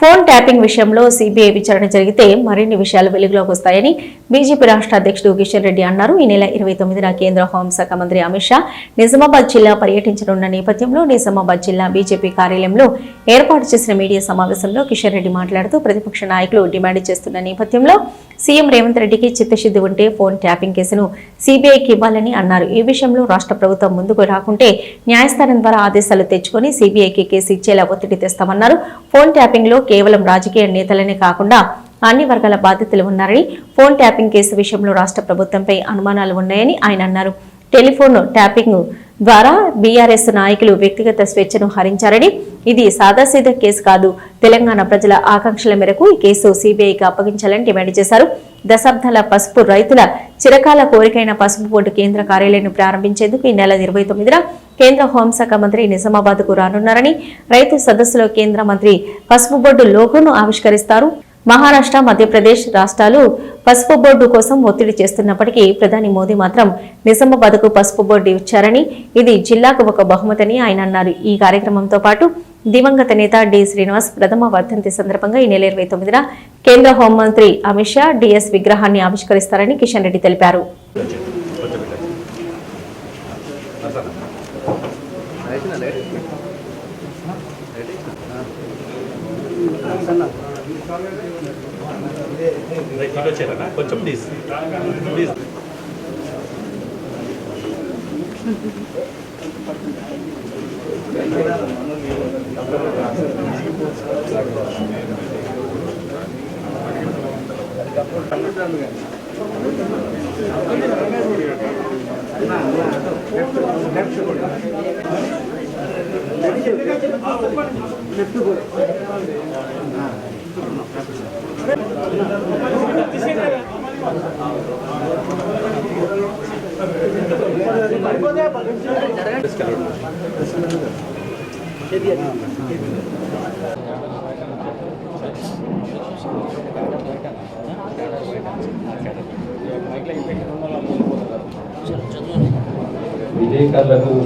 Phone tapping విషయంలో CBI విచారణ జరిగితే మరిన్ని విషయాలు వెలుగులోకి వస్తాయని బీజేపీ రాష్ట్ర అధ్యక్షుడు కిషన్ రెడ్డి అన్నారు. ఈ నెల ఇరవై తొమ్మిదిన కేంద్ర హోంశాఖ మంత్రి అమిత్ షా నిజామాబాద్ జిల్లా పర్యటించనున్న నేపథ్యంలో నిజామాబాద్ జిల్లా బీజేపీ కార్యాలయంలో ఏర్పాటు చేసిన మీడియా సమావేశంలో కిషన్ రెడ్డి మాట్లాడుతూ ప్రతిపక్ష నాయకులు డిమాండ్ చేస్తున్న నేపథ్యంలో సీఎం రేవంత్ రెడ్డికి చిత్తశుద్ధి ఉంటే ఫోన్ ట్యాపింగ్ కేసును సీబీఐకి ఇవ్వాలని అన్నారు. ఈ విషయంలో రాష్ట్ర ప్రభుత్వం ముందుకు రాకుంటే న్యాయస్థానం ద్వారా ఆదేశాలు తెచ్చుకొని సీబీఐకి కేసు ఇచ్చేలా ఒత్తిడి తెస్తామన్నారు. ఫోన్ ట్యాపింగ్లో కేవలం రాజకీయ నేతలనే కాకుండా అన్ని వర్గాల బాధితులు ఉన్నారని ఫోన్ ట్యాపింగ్ కేసు విషయంలో రాష్ట్ర ప్రభుత్వంపై అనుమానాలు ఉన్నాయని ఆయన అన్నారు. టెలిఫోన్ ట్యాపింగ్ ద్వారా బీఆర్ఎస్ నాయకులు వ్యక్తిగత స్వేచ్ఛను హరించారని ఇది సాదాసీదా కేసు కాదు తెలంగాణ ప్రజల ఆకాంక్షల మేరకు ఈ కేసు సీబీఐకి అప్పగించాలని డిమాండ్ చేశారు. దశాబ్దాల పసుపు రైతుల చిరకాల కోరికైన పసుపు బోర్డు కేంద్ర కార్యాలయాన్ని ప్రారంభించేందుకు ఈ నెల ఇరవై తొమ్మిదిన కేంద్ర హోంశాఖ మంత్రి నిజామాబాద్కు రానున్నారని రైతు సదస్సులో కేంద్ర మంత్రి పసుపు బోర్డు లోగోను ఆవిష్కరిస్తారు. మహారాష్ట్ర మధ్యప్రదేశ్ రాష్ట్రాలు పసుపు బోర్డు కోసం ఒత్తిడి చేస్తున్నప్పటికీ ప్రధాని మోదీ మాత్రం నిజామాబాద్కు పసుపు బోర్డు ఇచ్చారని ఇది జిల్లాకు ఒక బహుమతని ఆయన అన్నారు. ఈ కార్యక్రమంతో పాటు దివంగత నేత డి శ్రీనివాస్ ప్రథమ వర్ధంతి సందర్భంగా ఈ నెల ఇరవై తొమ్మిదిన కేంద్ర హోంమంత్రి అమిత్ షా డిఎస్ విగ్రహాన్ని ఆవిష్కరిస్తారని కిషన్ రెడ్డి తెలిపారు. ఇటు వచ్చారా కొంచెం ప్లీజ్ ప్లీజ్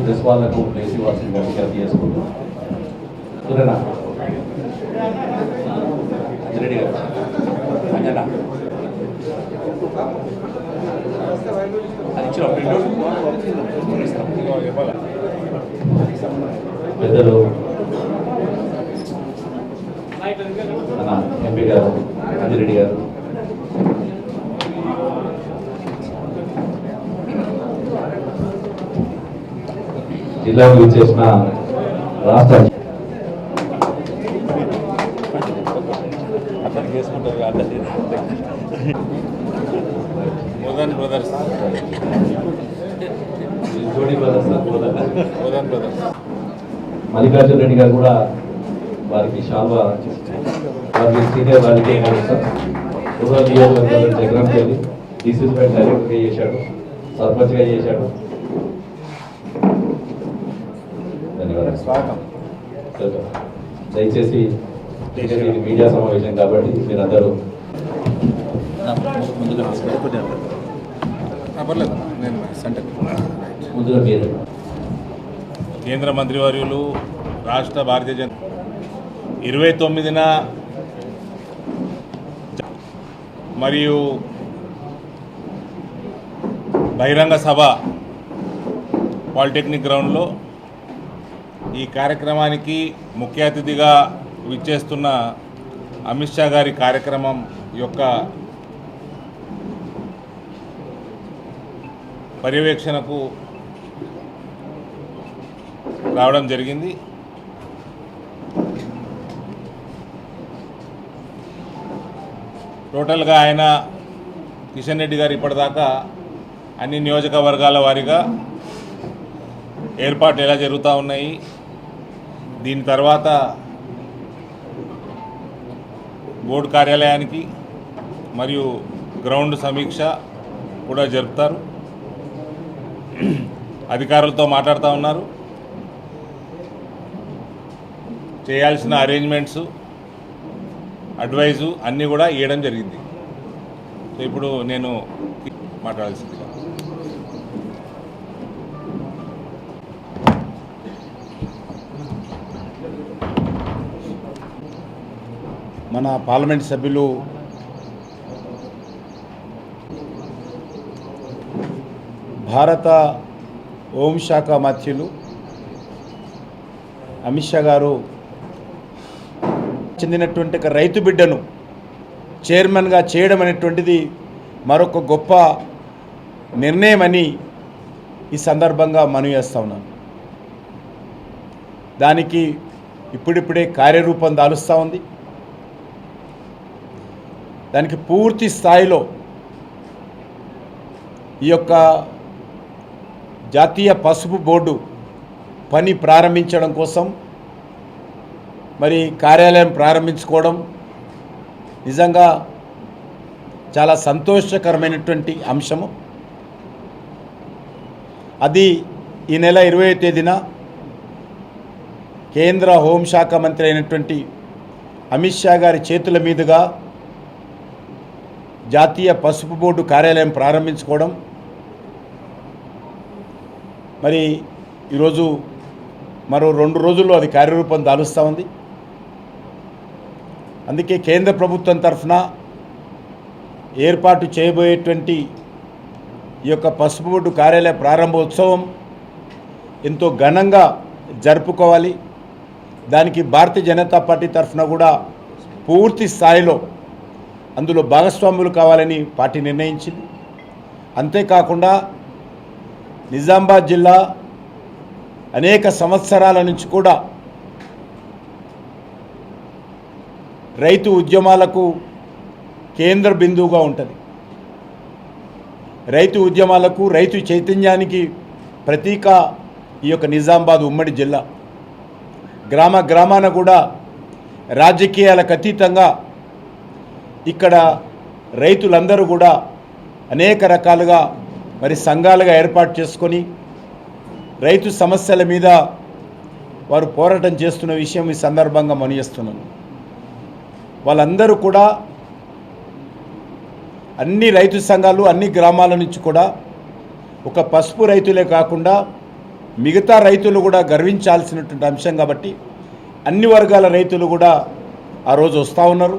ప్రెస్ వాళ్ళకు ప్లేస్ ఇవ్వాల్సిందిగా విజ్ఞప్తి చేసుకుంటున్నాం సురేనా రెడ్డి గారు అంజనా అది ఇచ్చిన పెద్దలు. మన ఎంపీ గారు అంజిరెడ్డి గారు. జిల్లాకు చేసిన రాష్ట్ర గారు కూడా వారికి షాల్వా వారికి సీనియర్ రూరల్ నియోజకవర్గంలో జగన్పల్లి డిసిసి బ్యాంక్ డైరెక్టర్గా చేశాడు సర్పంచ్గా చేశాడు. ధన్యవాదాలు. స్వాగతం. దయచేసి ఇది మీడియా సమావేశం కాబట్టి మీరందరూ ముందుగా మీరు. కేంద్ర మంత్రివర్యులు రాష్ట్ర భారతీయ జనతా ఇరవై తొమ్మిదిన మరియు బహిరంగ సభ పాలిటెక్నిక్ గ్రౌండ్లో ఈ కార్యక్రమానికి ముఖ్య అతిథిగా విచ్చేస్తున్న అమిత్ షా గారి కార్యక్రమం యొక్క పర్యవేక్షణకు రావడం జరిగింది. టోటల్గా ఆయన కిషన్ రెడ్డి గారు ఇప్పటిదాకా అన్ని నియోజకవర్గాల వారీగా ఏర్పాట్లు ఎలా జరుగుతూ ఉన్నాయి దీని తర్వాత బోర్డు కార్యాలయానికి మరియు గ్రౌండ్ సమీక్ష కూడా జరుపుతారు. అధికారులతో మాట్లాడుతూ ఉన్నారు. చేయాల్సిన అరేంజ్మెంట్స్ అడ్వైజు అన్నీ కూడా ఇవ్వడం జరిగింది. సో ఇప్పుడు నేను మాట్లాడాల్సింది. మన పార్లమెంట్ సభ్యులు భారత హోంశాఖ మంత్రులు అమిత్ షా గారు చెందినటువంటి ఒక రైతు బిడ్డను చైర్మన్గా చేయడం అనేటువంటిది మరొక గొప్ప నిర్ణయమని ఈ సందర్భంగా మనవి చేస్తా ఉన్నాను. దానికి ఇప్పుడిప్పుడే కార్యరూపం దాలుస్తూ ఉంది. దానికి పూర్తి స్థాయిలో ఈ యొక్క జాతీయ పసుపు బోర్డు పని ప్రారంభించడం కోసం మరి కార్యాలయం ప్రారంభించుకోవడం నిజంగా చాలా సంతోషకరమైనటువంటి అంశము. అది ఈ నెల ఇరవై తేదీన కేంద్ర హోంశాఖ మంత్రి అయినటువంటి అమిత్ షా గారి చేతుల మీదుగా జాతీయ పసుపు బోర్డు కార్యాలయం ప్రారంభించుకోవడం. మరి ఈరోజు మరో రెండు రోజుల్లో అది కార్యరూపం దాలుస్తూ ఉంది. అందుకే కేంద్ర ప్రభుత్వం తరఫున ఏర్పాటు చేయబోయేటువంటి ఈ యొక్క పసుపు బొడ్డు కార్యాలయ ప్రారంభోత్సవం ఎంతో ఘనంగా జరుపుకోవాలి. దానికి భారతీయ జనతా పార్టీ తరఫున కూడా పూర్తి స్థాయిలో అందులో భాగస్వాములు కావాలని పార్టీ నిర్ణయించింది. అంతేకాకుండా నిజామాబాద్ జిల్లా అనేక సంవత్సరాల నుంచి కూడా రైతు ఉద్యమాలకు కేంద్ర బిందువుగా ఉంటుంది. రైతు ఉద్యమాలకు రైతు చైతన్యానికి ప్రతీక ఈ యొక్క నిజామాబాద్ ఉమ్మడి జిల్లా. గ్రామ గ్రామాన కూడా రాజకీయాలకు అతీతంగా ఇక్కడ రైతులందరూ కూడా అనేక రకాలుగా మరి సంఘాలుగా ఏర్పాటు చేసుకొని రైతు సమస్యల మీద వారు పోరాటం చేస్తున్న విషయం ఈ సందర్భంగా మనియేస్తున్నాను వాళ్ళందరూ కూడా అన్ని రైతు సంఘాలు అన్ని గ్రామాల నుంచి కూడా ఒక పసుపు రైతులే కాకుండా మిగతా రైతులు కూడా గర్వించాల్సినటువంటి అంశం కాబట్టి అన్ని వర్గాల రైతులు కూడా ఆ రోజు వస్తూ ఉన్నారు.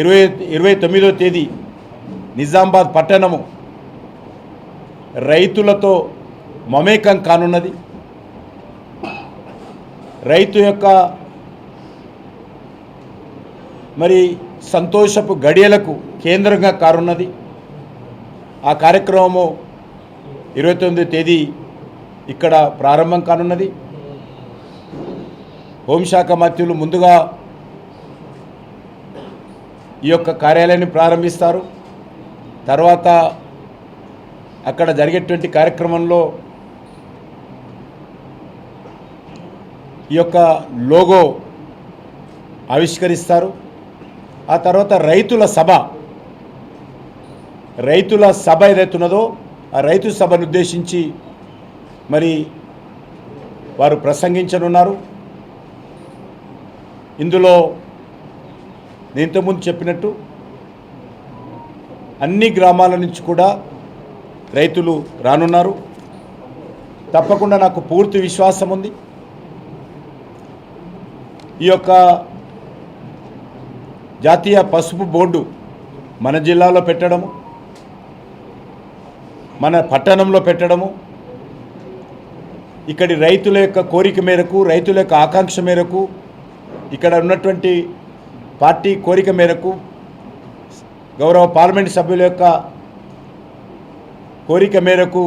ఇరవై ఇరవై తొమ్మిదో తేదీ నిజామాబాద్ పట్టణము రైతులతో మమేకం కానున్నది. రైతు యొక్క మరి సంతోషపు గడియలకు కేంద్రంగా కారున్నది. ఆ కార్యక్రమము ఇరవై తొమ్మిదో తేదీ ఇక్కడ ప్రారంభం కానున్నది. హోంశాఖ మంత్రులు ముందుగా ఈ యొక్క కార్యాలయాన్ని ప్రారంభిస్తారు. తర్వాత అక్కడ జరిగేటువంటి కార్యక్రమంలో ఈ యొక్క లోగో ఆవిష్కరిస్తారు. ఆ తర్వాత రైతుల సభ. రైతుల సభ ఏదైతున్నదో ఆ రైతు సభను ఉద్దేశించి మరి వారు ప్రసంగించనున్నారు. ఇందులో నేను ఇంతకుముందు చెప్పినట్టు అన్ని గ్రామాల నుంచి కూడా రైతులు రానున్నారు. తప్పకుండా నాకు పూర్తి విశ్వాసం ఉంది ఈ యొక్క జాతీయ పసుపు బోర్డు మన జిల్లాలో పెట్టడము మన పట్టణంలో పెట్టడము. ఇక్కడి రైతుల యొక్క కోరిక మేరకు రైతుల యొక్క ఆకాంక్ష మేరకు ఇక్కడ ఉన్నటువంటి పార్టీ కోరిక మేరకు గౌరవ పార్లమెంట్ సభ్యుల యొక్క కోరిక మేరకు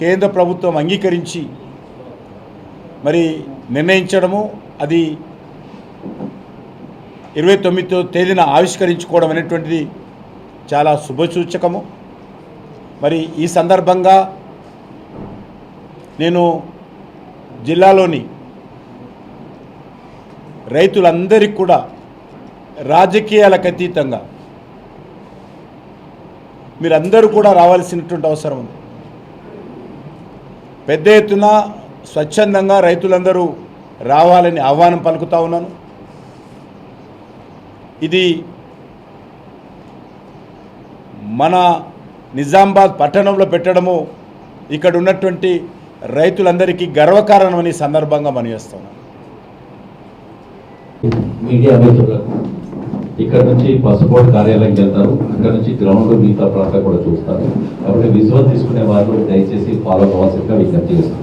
కేంద్ర ప్రభుత్వం అంగీకరించి మరి నిర్ణయించడము. అది ఇరవై తొమ్మిదో తేదీన ఆవిష్కరించుకోవడం అనేటువంటిది చాలా శుభసూచకము. మరి ఈ సందర్భంగా నేను జిల్లాలోని రైతులందరికీ కూడా రాజకీయాలకు అతీతంగా మీరందరూ కూడా రావాల్సినటువంటి అవసరం ఉంది. పెద్ద ఎత్తున స్వచ్ఛందంగా రైతులందరూ రావాలని ఆహ్వానం పలుకుతా ఉన్నాను. ఇది మన నిజామాబాద్ పట్టణంలో పెట్టడము ఇక్కడ ఉన్నటువంటి రైతులందరికీ గర్వకారణమని సందర్భంగా మనం మీడియా మిత్రులకు ఇక్కడ నుంచి పసుపోటు కార్యాలయం వెళ్తారు. ఇక్కడ నుంచి గ్రౌండ్ మిగతా ప్రాంతం కూడా చూస్తారు. కాబట్టి విజువల్ తీసుకునే వాళ్ళు దయచేసి ఫాలో అవ్వాల్సిందిగా విజ్ఞప్తి చేస్తారు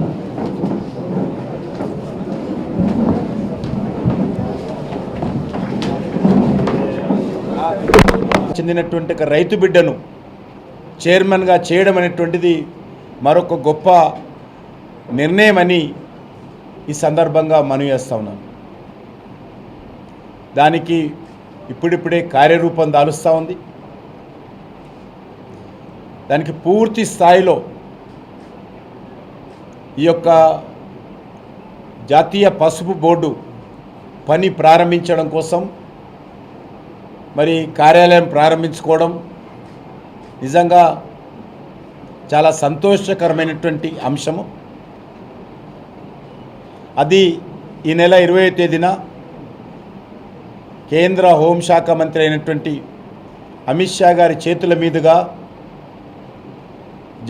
చెందినటువంటి ఒక రైతు బిడ్డను చైర్మన్గా చేయడం అనేటువంటిది మరొక గొప్ప నిర్ణయం అని ఈ సందర్భంగా మనవి చేస్తా ఉన్నాను. దానికి ఇప్పుడిప్పుడే కార్యరూపం దాలుస్తూ ఉంది. దానికి పూర్తి స్థాయిలో ఈ యొక్క జాతీయ పసుపు బోర్డు పని ప్రారంభించడం కోసం మరి కార్యాలయం ప్రారంభించుకోవడం నిజంగా చాలా సంతోషకరమైనటువంటి అంశము. అది ఈ నెల ఇరవై తేదీన కేంద్ర హోంశాఖ మంత్రి అయినటువంటి అమిత్ షా గారి చేతుల మీదుగా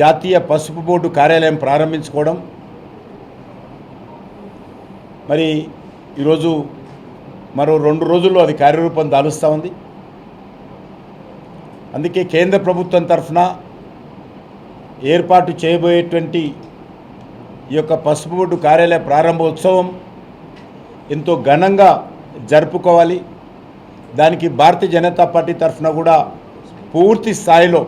జాతీయ పసుపు బోర్డు కార్యాలయం ప్రారంభించుకోవడం. మరి ఈరోజు మరో రెండు రోజుల్లో అది కార్యరూపం దాలుస్తూ ఉంది. అందుకే కేంద్ర ప్రభుత్వం తరఫున ఏర్పాటు చేయబోయేటువంటి ఈ యొక్క పసుపు బొడ్డు కార్యాలయ ప్రారంభోత్సవం ఎంతో ఘనంగా జరుపుకోవాలి. దానికి భారతీయ జనతా పార్టీ తరఫున కూడా పూర్తి స్థాయిలో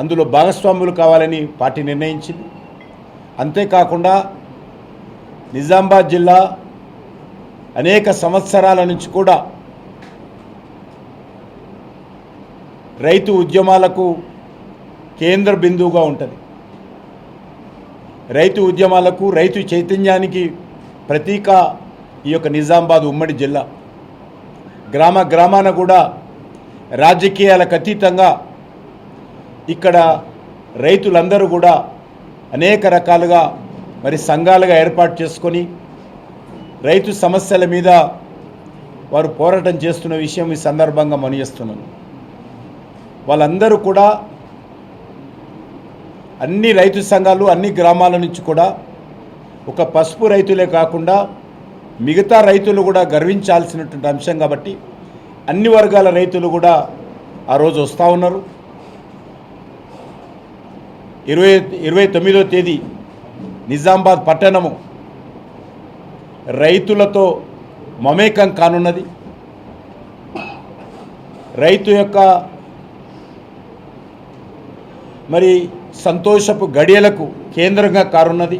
అందులో భాగస్వాములు కావాలని పార్టీ నిర్ణయించింది. అంతేకాకుండా నిజామాబాద్ జిల్లా అనేక సంవత్సరాల నుంచి కూడా రైతు ఉద్యమాలకు కేంద్ర బిందువుగా ఉంటుంది. రైతు ఉద్యమాలకు రైతు చైతన్యానికి ప్రతీక ఈ యొక్క నిజామాబాద్ ఉమ్మడి జిల్లా. గ్రామ గ్రామాన కూడా రాజకీయాలకు అతీతంగా ఇక్కడ రైతులందరూ కూడా అనేక రకాలుగా మరి సంఘాలుగా ఏర్పాటు చేసుకొని రైతు సమస్యల మీద వారు పోరాటం చేస్తున్న విషయం ఈ సందర్భంగా మనియేస్తున్నాను వాళ్ళందరూ కూడా అన్ని రైతు సంఘాలు అన్ని గ్రామాల నుంచి కూడా ఒక పసుపు రైతులే కాకుండా మిగతా రైతులు కూడా గర్వించాల్సినటువంటి అంశం కాబట్టి అన్ని వర్గాల రైతులు కూడా ఆ రోజు వస్తూ ఉన్నారు. ఇరవై ఇరవై తొమ్మిదో తేదీ నిజామాబాద్ పట్టణము రైతులతో మమేకం కానున్నది. రైతు యొక్క మరి సంతోషపు గడియలకు కేంద్రంగా కారున్నది.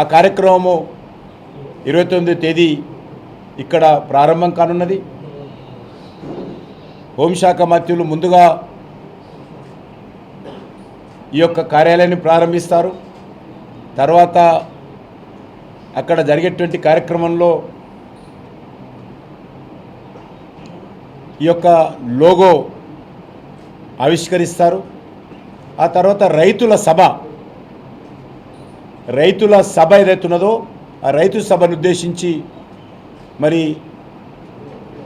ఆ కార్యక్రమము ఇరవై తొమ్మిదో తేదీ ఇక్కడ ప్రారంభం కానున్నది. హోంశాఖ మంత్రులు ముందుగా ఈ యొక్క కార్యాలయాన్ని ప్రారంభిస్తారు. తర్వాత అక్కడ జరిగేటువంటి కార్యక్రమంలో ఈ యొక్క లోగో ఆవిష్కరిస్తారు. ఆ తర్వాత రైతుల సభ. రైతుల సభ ఏదైతున్నదో ఆ రైతు సభను ఉద్దేశించి మరి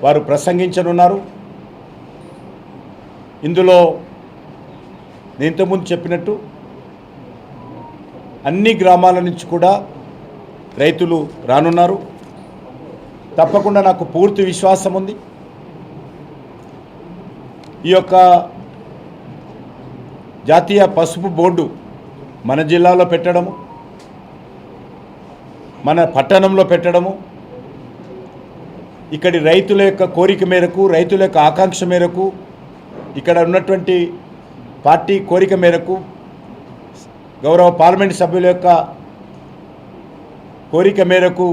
వారు ప్రసంగించనున్నారు. ఇందులో నేను ఇంతకుముందు చెప్పినట్టు అన్ని గ్రామాల నుంచి కూడా రైతులు రానున్నారు. తప్పకుండా నాకు పూర్తి విశ్వాసం ఉంది ఈ యొక్క జాతీయ పసుపు బోర్డు మన జిల్లాలో పెట్టడము మన పట్టణంలో పెట్టడము ఇక్కడి రైతుల యొక్క కోరిక మేరకు రైతుల యొక్క ఆకాంక్ష మేరకు ఇక్కడ ఉన్నటువంటి పార్టీ కోరిక మేరకు గౌరవ పార్లమెంట్ సభ్యుల యొక్క కోరిక మేరకు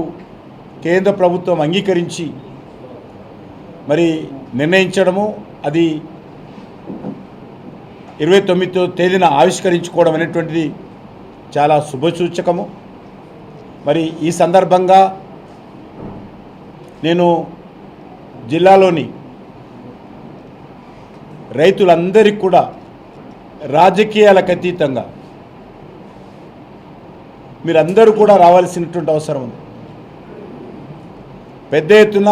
కేంద్ర ప్రభుత్వం అంగీకరించి మరి నిర్ణయించడము అది ఇరవై తొమ్మిదో తేదీన ఆవిష్కరించుకోవడం అనేటువంటిది చాలా శుభసూచకము. మరి ఈ సందర్భంగా నేను జిల్లాలోని రైతులందరికీ కూడా రాజకీయాలకు అతీతంగా మీరందరూ కూడా రావాల్సినటువంటి అవసరం ఉంది. పెద్ద ఎత్తున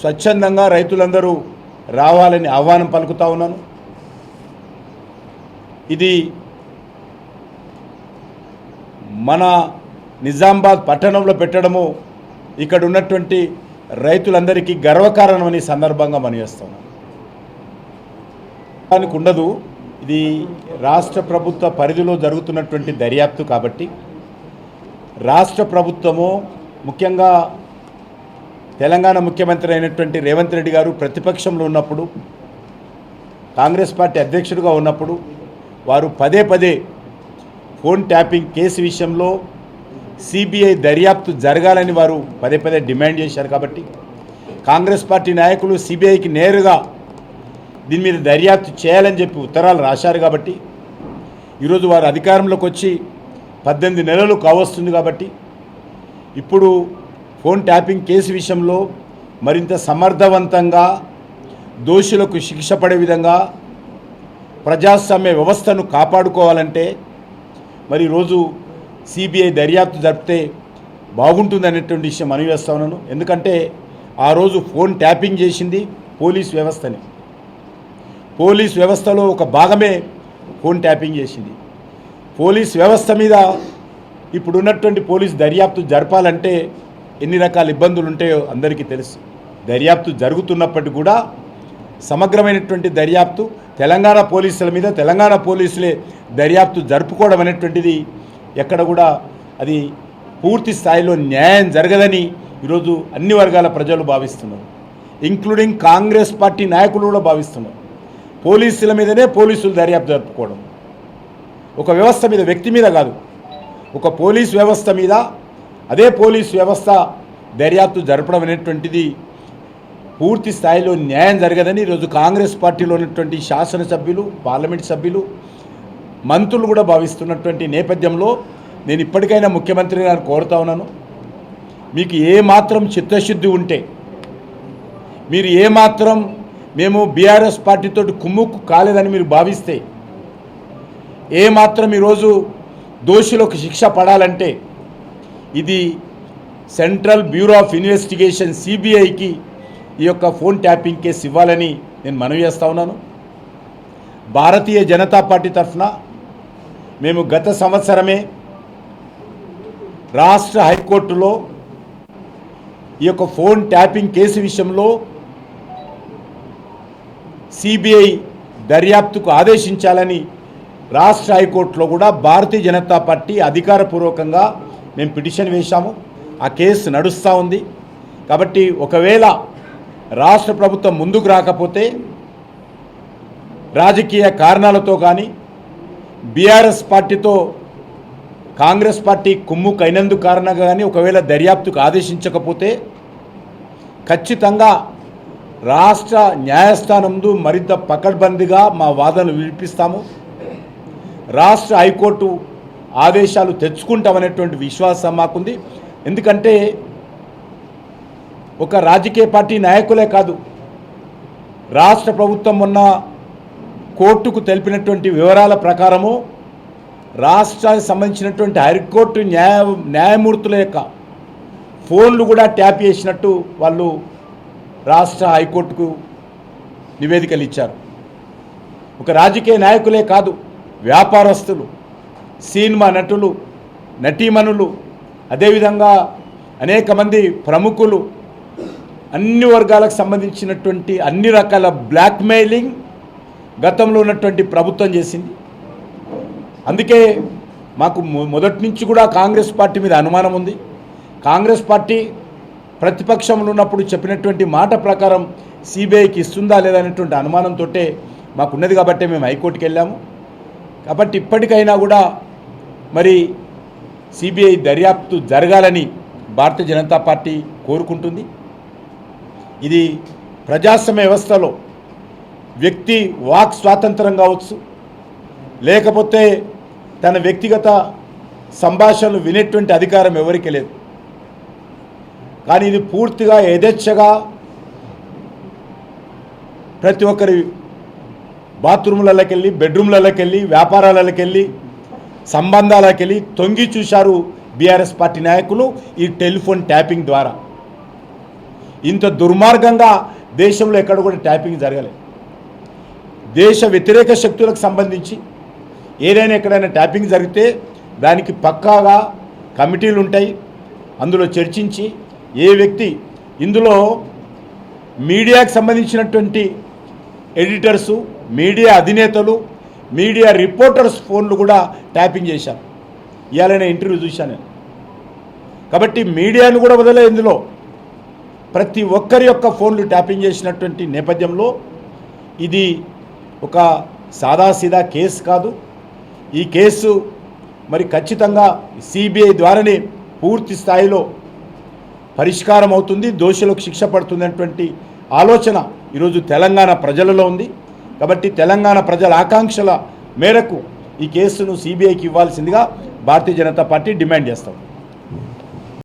స్వచ్ఛందంగా రైతులందరూ రావాలని ఆహ్వానం పలుకుతా ఉన్నాను. ఇది మన నిజామాబాద్ పట్టణంలో పెట్టడము ఇక్కడ ఉన్నటువంటి రైతులందరికీ గర్వకారణమని సందర్భంగా మనవేస్తున్నాం దానికి ఉండదు ఇది రాష్ట్ర ప్రభుత్వ పరిధిలో జరుగుతున్నటువంటి దర్యాప్తు కాబట్టి రాష్ట్ర ప్రభుత్వము ముఖ్యంగా తెలంగాణ ముఖ్యమంత్రి అయినటువంటి రేవంత్ రెడ్డి గారు ప్రతిపక్షంలో ఉన్నప్పుడు కాంగ్రెస్ పార్టీ అధ్యక్షుడిగా ఉన్నప్పుడు వారు పదే పదే ఫోన్ ట్యాపింగ్ కేసు విషయంలో సిబిఐ దర్యాప్తు జరగాలని వారు పదే పదే డిమాండ్ చేశారు కాబట్టి కాంగ్రెస్ పార్టీ నాయకులు సిబిఐకి నేరుగా దీని మీద దర్యాప్తు చేయాలని చెప్పి ఉత్తరాలు రాశారు కాబట్టి ఈరోజు వారు అధికారంలోకి వచ్చి పద్దెనిమిది నెలలు కావస్తుంది కాబట్టి ఇప్పుడు ఫోన్ ట్యాపింగ్ కేసు విషయంలో మరింత సమర్థవంతంగా దోషులకు శిక్ష పడే విధంగా ప్రజాస్వామ్య వ్యవస్థను కాపాడుకోవాలంటే మరి రోజు సిబిఐ దర్యాప్తు జరిపితే బాగుంటుందనేటువంటి విషయం మనవి ఉన్నాను. ఎందుకంటే ఆ రోజు ఫోన్ ట్యాపింగ్ చేసింది పోలీస్ వ్యవస్థని. పోలీస్ వ్యవస్థలో ఒక భాగమే ఫోన్ ట్యాపింగ్ చేసింది. పోలీస్ వ్యవస్థ మీద ఇప్పుడున్నటువంటి పోలీస్ దర్యాప్తు జరపాలంటే ఎన్ని రకాల ఇబ్బందులు ఉంటాయో అందరికీ తెలుసు. దర్యాప్తు జరుగుతున్నప్పటికీ కూడా సమగ్రమైనటువంటి దర్యాప్తు తెలంగాణ పోలీసుల మీద తెలంగాణ పోలీసులే దర్యాప్తు జరుపుకోవడం అనేటువంటిది ఎక్కడ కూడా అది పూర్తి స్థాయిలో న్యాయం జరగదని ఈరోజు అన్ని వర్గాల ప్రజలు భావిస్తున్నారు. ఇంక్లూడింగ్ కాంగ్రెస్ పార్టీ నాయకులు కూడా భావిస్తున్నారు. పోలీసుల మీదనే పోలీసులు దర్యాప్తు జరుపుకోవడం. ఒక వ్యవస్థ మీద వ్యక్తి మీద కాదు. ఒక పోలీస్ వ్యవస్థ మీద అదే పోలీస్ వ్యవస్థ దర్యాప్తు జరపడం అనేటువంటిది పూర్తి స్థాయిలో న్యాయం జరగదని ఈరోజు కాంగ్రెస్ పార్టీలో ఉన్నటువంటి శాసనసభ్యులు పార్లమెంట్ సభ్యులు మంత్రులు కూడా భావిస్తున్నటువంటి నేపథ్యంలో నేను ఇప్పటికైనా ముఖ్యమంత్రి గారిని కోరుతా ఉన్నాను. మీకు ఏ మాత్రం చిత్తశుద్ధి ఉంటే మీరు ఏ మాత్రం మేము బీఆర్ఎస్ పార్టీతో కుమ్ముక్కు కాలేదని మీరు భావిస్తే ఏ మాత్రం ఈరోజు దోషులకు శిక్ష పడాలంటే ఇది సెంట్రల్ బ్యూరో ఆఫ్ ఇన్వెస్టిగేషన్ సిబిఐకి ఈ యొక్క ఫోన్ ట్యాపింగ్ కేసు ఇవ్వాలని నేను మనవి చేస్తా ఉన్నాను. భారతీయ జనతా పార్టీ తరఫున మేము గత సంవత్సరమే రాష్ట్ర హైకోర్టులో ఈ యొక్క ఫోన్ ట్యాపింగ్ కేసు విషయంలో సిబిఐ దర్యాప్తుకు ఆదేశించాలని రాష్ట్ర హైకోర్టులో కూడా భారతీయ జనతా పార్టీ అధికారపూర్వకంగా మేము పిటిషన్ వేశాము. ఆ కేసు నడుస్తూ ఉంది. కాబట్టి ఒకవేళ రాష్ట్ర ప్రభుత్వం ముందుకు రాకపోతే రాజకీయ కారణాలతో కానీ బీఆర్ఎస్ పార్టీతో కాంగ్రెస్ పార్టీ కుమ్ముకైనందుకు కారణంగా కానీ ఒకవేళ దర్యాప్తుకు ఆదేశించకపోతే ఖచ్చితంగా రాష్ట్ర న్యాయస్థానందు మరింత పకడ్బందీగా మా వాదనలు వినిపిస్తాము. రాష్ట్ర హైకోర్టు ఆదేశాలు తెచ్చుకుంటామనేటువంటి విశ్వాసం మాకుంది. ఎందుకంటే ఒక రాజకీయ పార్టీ నాయకులే కాదు. రాష్ట్ర ప్రభుత్వం మొన్న కోర్టుకు తెలిపినటువంటి వివరాల ప్రకారము రాష్ట్రానికి సంబంధించినటువంటి హైకోర్టు న్యాయ న్యాయమూర్తుల యొక్క ఫోన్లు కూడా ట్యాప్ చేసినట్టు వాళ్ళు రాష్ట్ర హైకోర్టుకు నివేదికలు ఇచ్చారు. ఒక రాజకీయ నాయకులే కాదు వ్యాపారస్తులు సినిమా నటులు నటీమణులు అదేవిధంగా అనేక మంది ప్రముఖులు అన్ని వర్గాలకు సంబంధించినటువంటి అన్ని రకాల బ్లాక్మెయిలింగ్ గతంలో ఉన్నటువంటి ప్రభుత్వం చేసింది. అందుకే మాకు మొదటి నుంచి కూడా కాంగ్రెస్ పార్టీ మీద అనుమానం ఉంది. కాంగ్రెస్ పార్టీ ప్రతిపక్షంలో ఉన్నప్పుడు చెప్పినటువంటి మాట ప్రకారం సిబిఐకి ఇస్తుందా లేదా అనేటువంటి అనుమానంతో మాకున్నది కాబట్టి మేము హైకోర్టుకి వెళ్ళాము. కాబట్టి ఇప్పటికైనా కూడా మరి సిబిఐ దర్యాప్తు జరగాలని భారతీయ జనతా పార్టీ కోరుకుంటుంది. ఇది ప్రజాస్వామ్య వ్యవస్థలో వ్యక్తి వాక్ స్వాతంత్రం కావచ్చు లేకపోతే తన వ్యక్తిగత సంభాషణలు వినేటువంటి అధికారం ఎవరికీ లేదు. కానీ ఇది పూర్తిగా యథేచ్ఛగా ప్రతి ఒక్కరి బాత్రూమ్లలోకి వెళ్ళి బెడ్రూమ్లలోకి వెళ్ళి వ్యాపారాలలోకి వెళ్ళి సంబంధాలకు వెళ్ళి తొంగి చూశారు బీఆర్ఎస్ పార్టీ నాయకులు ఈ టెలిఫోన్ ట్యాపింగ్ ద్వారా. ఇంత దుర్మార్గంగా దేశంలో ఎక్కడ కూడా ట్యాపింగ్ జరగలేదు. దేశ వ్యతిరేక శక్తులకు సంబంధించి ఏదైనా ఎక్కడైనా ట్యాపింగ్ జరిగితే దానికి పక్కాగా కమిటీలు ఉంటాయి. అందులో చర్చించి ఏ వ్యక్తి ఇందులో మీడియాకు సంబంధించినటువంటి ఎడిటర్సు మీడియా అధినేతలు మీడియా రిపోర్టర్స్ ఫోన్లు కూడా ట్యాపింగ్ చేశారు. ఇవాళ ఇంటర్వ్యూ చూశాను కాబట్టి మీడియాను కూడా వదలే ఇందులో. ప్రతి ఒక్కరి యొక్క ఫోన్లు ట్యాపింగ్ చేసినటువంటి నేపథ్యంలో ఇది ఒక సాదాసీదా కేసు కాదు. ఈ కేసు మరి ఖచ్చితంగా సిబిఐ ద్వారానే పూర్తి స్థాయిలో పరిష్కారం అవుతుంది దోషులకు శిక్ష పడుతుంది ఆలోచన ఈరోజు తెలంగాణ ప్రజలలో ఉంది. కాబట్టి తెలంగాణ ప్రజల ఆకాంక్షల మేరకు ఈ కేసును సిబిఐకి ఇవ్వాల్సిందిగా భారతీయ జనతా పార్టీ డిమాండ్ చేస్తాం